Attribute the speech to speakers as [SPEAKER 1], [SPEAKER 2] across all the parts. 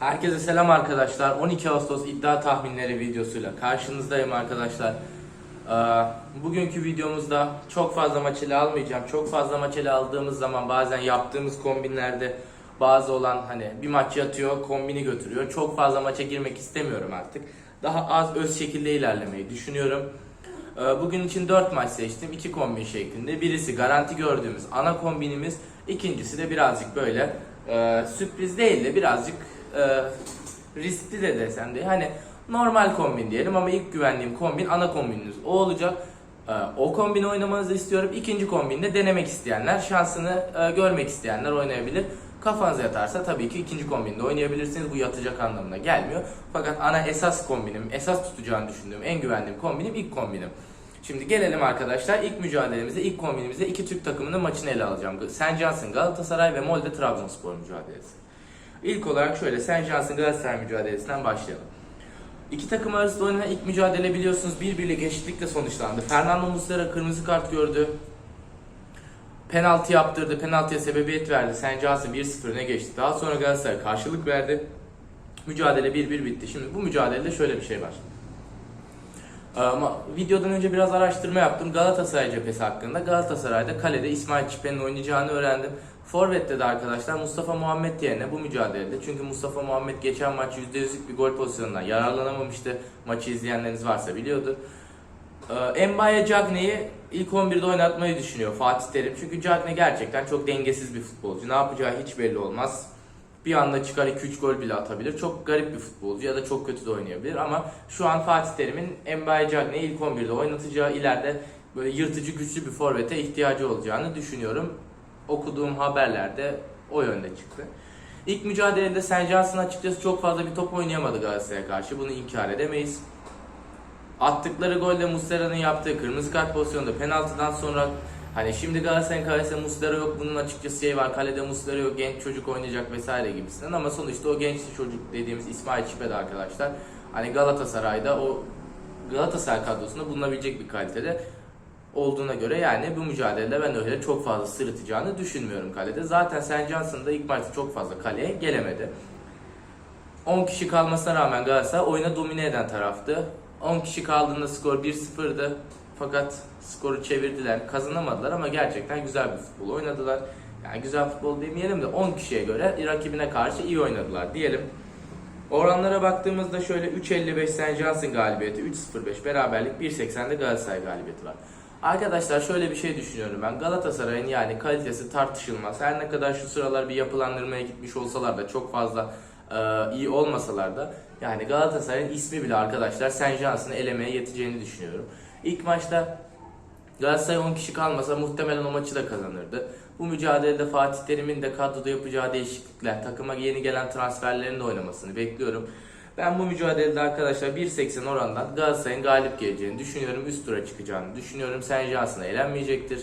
[SPEAKER 1] Herkese selam arkadaşlar. 12 Ağustos iddia tahminleri videosuyla karşınızdayım arkadaşlar. Ee, Bugünkü videomuzda çok fazla maç ele almayacağım. Çok fazla maç ele aldığımız zaman bazen yaptığımız kombinlerde bazı olan hani bir maç yatıyor, kombini götürüyor. Çok fazla maça girmek istemiyorum artık. Daha az öz şekilde ilerlemeyi düşünüyorum. Ee, Bugün için 4 maç seçtim. 2 kombin şeklinde. Birisi garanti gördüğümüz ana kombinimiz. İkincisi de birazcık böyle e, sürpriz değil de birazcık e, riskli de desem de hani normal kombin diyelim ama ilk güvendiğim kombin ana kombininiz o olacak. E, o kombini oynamanızı istiyorum. İkinci kombinde denemek isteyenler, şansını e, görmek isteyenler oynayabilir. Kafanıza yatarsa tabii ki ikinci kombinde oynayabilirsiniz. Bu yatacak anlamına gelmiyor. Fakat ana esas kombinim, esas tutacağını düşündüğüm, en güvendiğim kombinim ilk kombinim. Şimdi gelelim arkadaşlar ilk mücadelemize, ilk kombinimizde iki Türk takımının maçını ele alacağım. Johnson Galatasaray ve Molde Trabzonspor mücadelesi. İlk olarak şöyle St. Johnson Galatasaray mücadelesinden başlayalım. İki takım arasında oynanan ilk mücadele biliyorsunuz bir birlik eşitlikle sonuçlandı. Fernando Muslera kırmızı kart gördü. Penaltı yaptırdı. Penaltıya sebebiyet verdi. St. Johnson 1-0 öne geçti. Daha sonra Galatasaray karşılık verdi. Mücadele 1-1 bitti. Şimdi bu mücadelede şöyle bir şey var. Ama videodan önce biraz araştırma yaptım Galatasaray cephesi hakkında. Galatasaray'da kalede İsmail Çipe'nin oynayacağını öğrendim. Forvet'te de arkadaşlar Mustafa Muhammed yerine bu mücadelede. Çünkü Mustafa Muhammed geçen maç %100'lük bir gol pozisyonundan yararlanamamıştı. Maçı izleyenleriniz varsa biliyordur. Ee, Mbaye Cagney'i ilk 11'de oynatmayı düşünüyor Fatih Terim. Çünkü Cagney gerçekten çok dengesiz bir futbolcu. Ne yapacağı hiç belli olmaz. Bir anda çıkar 2-3 gol bile atabilir. Çok garip bir futbolcu ya da çok kötü de oynayabilir ama şu an Fatih Terim'in Mbaye Cagney'i ilk 11'de oynatacağı ileride böyle yırtıcı güçlü bir forvete ihtiyacı olacağını düşünüyorum. Okuduğum haberlerde o yönde çıktı. İlk mücadelede. Johnson açıkçası çok fazla bir top oynayamadı Galatasaray'a karşı. Bunu inkar edemeyiz. Attıkları golde Muslera'nın yaptığı kırmızı kart pozisyonunda penaltıdan sonra hani şimdi Galatasaray'ın kalesinde Muslera yok bunun açıkçası şey var kalede Muslera yok genç çocuk oynayacak vesaire gibisinden ama sonuçta o genç çocuk dediğimiz İsmail Çipe arkadaşlar hani Galatasaray'da o Galatasaray kadrosunda bulunabilecek bir kalitede olduğuna göre yani bu mücadelede ben öyle çok fazla sırıtacağını düşünmüyorum kalede. Zaten St. Johnson da ilk maçta çok fazla kaleye gelemedi. 10 kişi kalmasına rağmen Galatasaray oyuna domine eden taraftı. 10 kişi kaldığında skor 1-0'dı. Fakat skoru çevirdiler, kazanamadılar ama gerçekten güzel bir futbol oynadılar. Yani güzel futbol demeyelim de 10 kişiye göre rakibine karşı iyi oynadılar diyelim. Oranlara baktığımızda şöyle 3.55 St. Johnson galibiyeti, 3.05 beraberlik, 1.80'de Galatasaray galibiyeti var. Arkadaşlar şöyle bir şey düşünüyorum ben. Galatasaray'ın yani kalitesi tartışılmaz. Her ne kadar şu sıralar bir yapılandırmaya gitmiş olsalar da çok fazla e, iyi olmasalar da yani Galatasaray'ın ismi bile arkadaşlar St. Johnson'ı elemeye yeteceğini düşünüyorum. İlk maçta Galatasaray 10 kişi kalmasa muhtemelen o maçı da kazanırdı. Bu mücadelede Fatih Terim'in de kadroda yapacağı değişiklikler, takıma yeni gelen transferlerin de oynamasını bekliyorum. Ben bu mücadelede arkadaşlar 1.80 orandan Galatasaray'ın galip geleceğini düşünüyorum. Üst tura çıkacağını düşünüyorum. St. Johnson'a elenmeyecektir.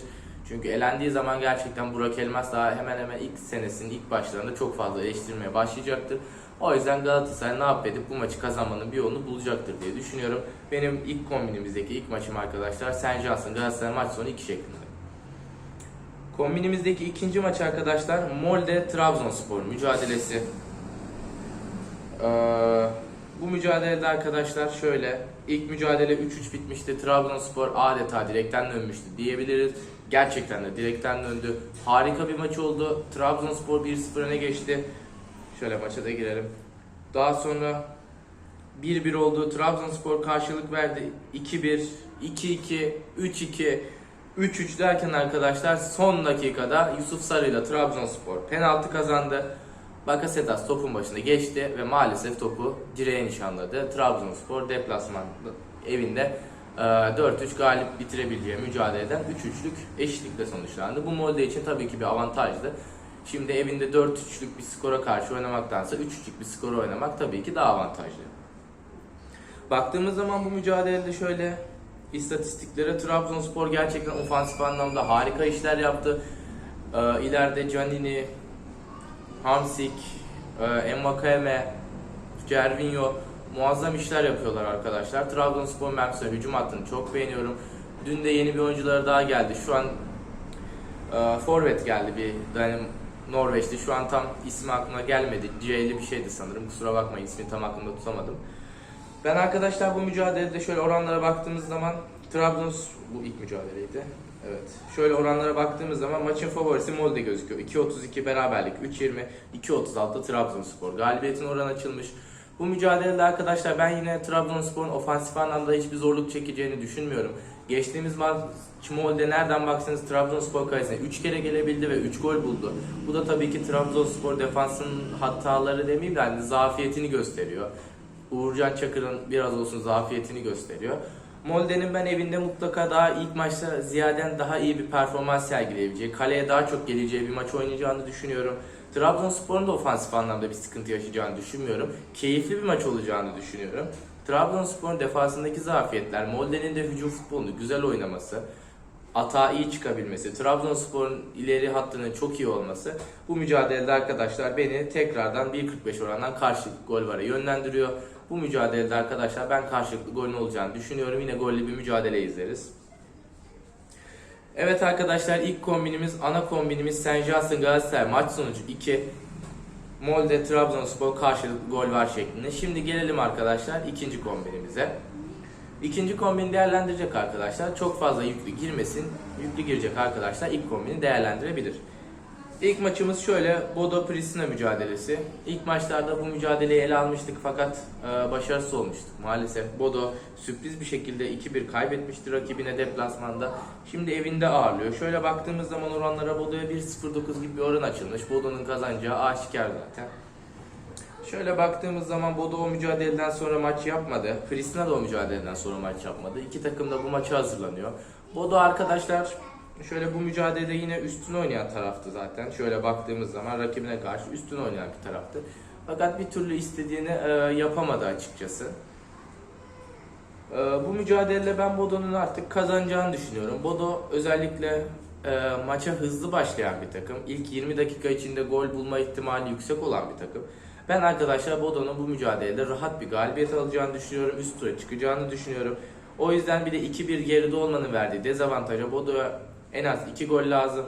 [SPEAKER 1] Çünkü elendiği zaman gerçekten Burak Elmas daha hemen hemen ilk senesinin ilk başlarında çok fazla eleştirmeye başlayacaktır. O yüzden Galatasaray ne yap edip bu maçı kazanmanın bir yolunu bulacaktır diye düşünüyorum. Benim ilk kombinimizdeki ilk maçım arkadaşlar. Johnson Galatasaray maç sonu 2 şeklinde. Kombinimizdeki ikinci maç arkadaşlar Molde Trabzonspor mücadelesi. Ee, bu mücadelede arkadaşlar şöyle ilk mücadele 3-3 bitmişti. Trabzonspor adeta direkten dönmüştü diyebiliriz. Gerçekten de direkten döndü. Harika bir maç oldu. Trabzonspor 1-0 öne geçti. Şöyle maça da girelim. Daha sonra 1-1 oldu. Trabzonspor karşılık verdi. 2-1, 2-2, 3-2, 3-3 derken arkadaşlar son dakikada Yusuf Sarı ile Trabzonspor penaltı kazandı. Bakasetas topun başında geçti ve maalesef topu direğe nişanladı. Trabzonspor deplasman evinde e, 4-3 galip bitirebileceği mücadeleden 3-3'lük eşitlikle sonuçlandı. Bu Molde için tabii ki bir avantajdı. Şimdi evinde 4-3'lük bir skora karşı oynamaktansa 3-3'lük bir skora oynamak tabii ki daha avantajlı. Baktığımız zaman bu mücadelede şöyle istatistiklere Trabzonspor gerçekten ofansif anlamda harika işler yaptı. Ee, ileride Canini, Hamsik, e, Envakame, Cervinho muazzam işler yapıyorlar arkadaşlar. Trabzonspor ben mesela hücum hattını çok beğeniyorum. Dün de yeni bir oyuncuları daha geldi. Şu an e, forvet geldi bir yani Norveçli. Şu an tam ismi aklıma gelmedi. C'li bir şeydi sanırım. Kusura bakmayın ismini tam aklımda tutamadım. Ben arkadaşlar bu mücadelede şöyle oranlara baktığımız zaman Trabzons bu ilk mücadeleydi. Evet. Şöyle oranlara baktığımız zaman maçın favorisi Molde gözüküyor. 2.32 beraberlik, 3.20, 2.36 Trabzonspor. Galibiyetin oranı açılmış. Bu mücadelede arkadaşlar ben yine Trabzonspor'un ofansif anlamda hiçbir zorluk çekeceğini düşünmüyorum. Geçtiğimiz maç Molde nereden baksanız Trabzonspor kalesine 3 kere gelebildi ve 3 gol buldu. Bu da tabii ki Trabzonspor defansının hataları demeyeyim de hani zafiyetini gösteriyor. Uğurcan Çakır'ın biraz olsun zafiyetini gösteriyor. Molde'nin ben evinde mutlaka daha ilk maçta Ziyaden daha iyi bir performans sergileyebileceği, kaleye daha çok geleceği bir maç oynayacağını düşünüyorum. Trabzonspor'un da ofansif anlamda bir sıkıntı yaşayacağını düşünmüyorum. Keyifli bir maç olacağını düşünüyorum. Trabzonspor'un defansındaki zafiyetler, Molde'nin de hücum futbolunu güzel oynaması, atağa iyi çıkabilmesi, Trabzonspor'un ileri hattının çok iyi olması bu mücadelede arkadaşlar beni tekrardan 1.45 orandan karşılıklı gol vara yönlendiriyor. Bu mücadelede arkadaşlar ben karşılıklı golün olacağını düşünüyorum. Yine gollü bir mücadele izleriz. Evet arkadaşlar ilk kombinimiz ana kombinimiz. Johnson Galatasaray maç sonucu 2. Molde Trabzonspor karşılıklı gol var şeklinde. Şimdi gelelim arkadaşlar ikinci kombinimize. İkinci kombini değerlendirecek arkadaşlar. Çok fazla yüklü girmesin. Yüklü girecek arkadaşlar ilk kombini değerlendirebilir. İlk maçımız şöyle Bodo Pristina mücadelesi. İlk maçlarda bu mücadeleyi ele almıştık fakat e, başarısız olmuştuk. Maalesef Bodo sürpriz bir şekilde 2-1 kaybetmişti rakibine deplasmanda. Şimdi evinde ağırlıyor. Şöyle baktığımız zaman oranlara Bodo'ya 1.09 gibi bir oran açılmış. Bodo'nun kazanacağı aşikar zaten. Şöyle baktığımız zaman Bodo o mücadeleden sonra maç yapmadı. Pristina da o mücadeleden sonra maç yapmadı. İki takım da bu maça hazırlanıyor. Bodo arkadaşlar şöyle bu mücadelede yine üstün oynayan taraftı zaten. Şöyle baktığımız zaman rakibine karşı üstün oynayan bir taraftı. Fakat bir türlü istediğini e, yapamadı açıkçası. E, bu mücadelede ben Bodo'nun artık kazanacağını düşünüyorum. Bodo özellikle e, maça hızlı başlayan bir takım. İlk 20 dakika içinde gol bulma ihtimali yüksek olan bir takım. Ben arkadaşlar Bodo'nun bu mücadelede rahat bir galibiyet alacağını düşünüyorum. Üst tura çıkacağını düşünüyorum. O yüzden bir de 2-1 geride olmanın verdiği dezavantaja Bodo'ya en az 2 gol lazım.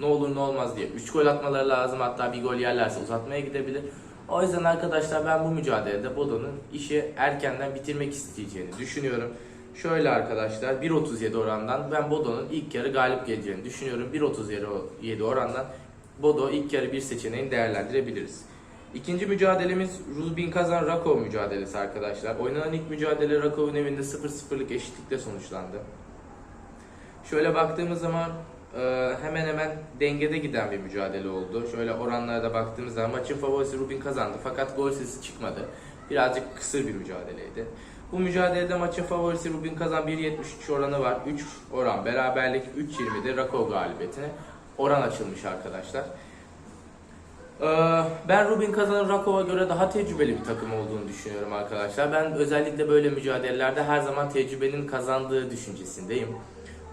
[SPEAKER 1] Ne olur ne olmaz diye 3 gol atmaları lazım. Hatta bir gol yerlerse uzatmaya gidebilir. O yüzden arkadaşlar ben bu mücadelede Bodo'nun işi erkenden bitirmek isteyeceğini düşünüyorum. Şöyle arkadaşlar 1.37 orandan ben Bodo'nun ilk yarı galip geleceğini düşünüyorum. 1.37 orandan Bodo ilk yarı bir seçeneğini değerlendirebiliriz. İkinci mücadelemiz Rubin Kazan Rakov mücadelesi arkadaşlar. Oynanan ilk mücadele Rakov'un evinde 0-0'lık eşitlikle sonuçlandı. Şöyle baktığımız zaman e, hemen hemen dengede giden bir mücadele oldu. Şöyle oranlara da baktığımız zaman maçın favorisi Rubin kazandı fakat gol sesi çıkmadı. Birazcık kısır bir mücadeleydi. Bu mücadelede maçın favorisi Rubin Kazan 1.73 oranı var. 3 oran beraberlik 3.20'de Rakov galibiyetine oran açılmış arkadaşlar. Ee, Ben Rubin Kazan'ın Rakov'a göre daha tecrübeli bir takım olduğunu düşünüyorum arkadaşlar. Ben özellikle böyle mücadelelerde her zaman tecrübenin kazandığı düşüncesindeyim.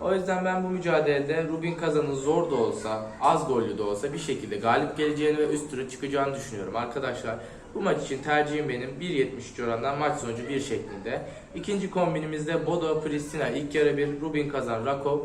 [SPEAKER 1] O yüzden ben bu mücadelede Rubin Kazan'ın zor da olsa, az gollü de olsa bir şekilde galip geleceğini ve üst tura çıkacağını düşünüyorum arkadaşlar. Bu maç için tercihim benim 1.73 orandan maç sonucu 1 şeklinde. İkinci kombinimizde Bodo Pristina ilk yarı 1, Rubin Kazan Rakov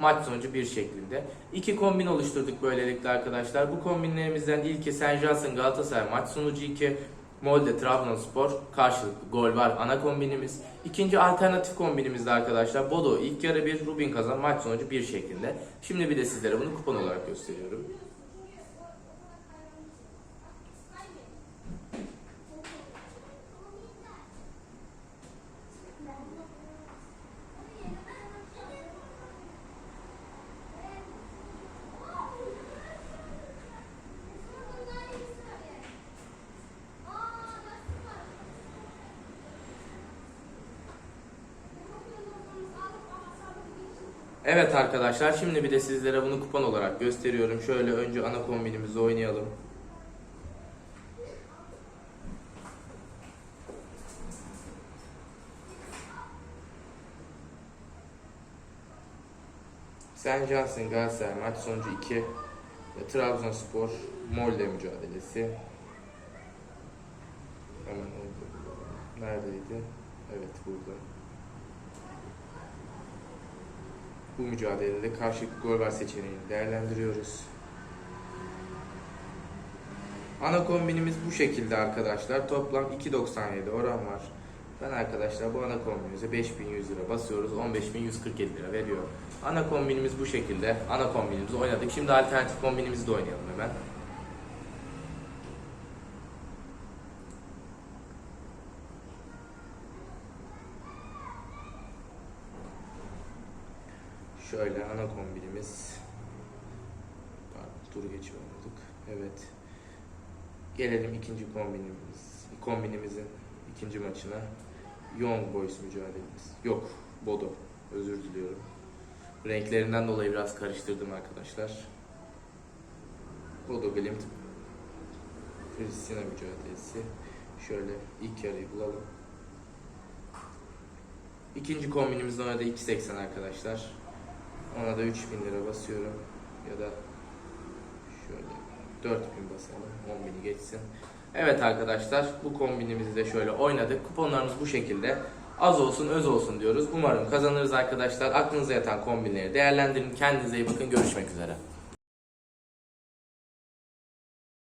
[SPEAKER 1] maç sonucu 1 şeklinde. İki kombin oluşturduk böylelikle arkadaşlar. Bu kombinlerimizden ilki St. Johnson Galatasaray maç sonucu 2, Molde Trabzonspor karşılıklı gol var ana kombinimiz. İkinci alternatif kombinimizde arkadaşlar Bodo ilk yarı 1, Rubin Kazan maç sonucu 1 şeklinde. Şimdi bir de sizlere bunu kupon olarak gösteriyorum. Evet arkadaşlar şimdi bir de sizlere bunu kupon olarak gösteriyorum. Şöyle önce ana kombinimizi oynayalım. St. Johnson Galatasaray maç sonucu 2 ve Trabzonspor Molde mücadelesi. Hemen oldu. Neredeydi? Evet burada. Bu mücadelede karşılıklı gol seçeneğini değerlendiriyoruz. Ana kombinimiz bu şekilde arkadaşlar. Toplam 2.97 oran var. Ben arkadaşlar bu ana kombinimize 5100 lira basıyoruz. 15147 lira veriyor. Ana kombinimiz bu şekilde. Ana kombinimizi oynadık. Şimdi alternatif kombinimizi de oynayalım hemen. Şöyle ana kombinimiz. Dur geçiyormadık. Evet. Gelelim ikinci kombinimiz. Kombinimizin ikinci maçına. Young Boys mücadelemiz. Yok, Bodo. Özür diliyorum. Renklerinden dolayı biraz karıştırdım arkadaşlar. Bodo Glimt Pristina mücadelesi. Şöyle ilk yarıyı bulalım. İkinci kombinimizin ona da 2.80 arkadaşlar. Ona da 3000 lira basıyorum. Ya da şöyle 4000 basalım. 10.000'i geçsin. Evet arkadaşlar bu kombinimizi de şöyle oynadık. Kuponlarımız bu şekilde. Az olsun öz olsun diyoruz. Umarım kazanırız arkadaşlar. Aklınıza yatan kombinleri değerlendirin. Kendinize iyi bakın. Görüşmek üzere.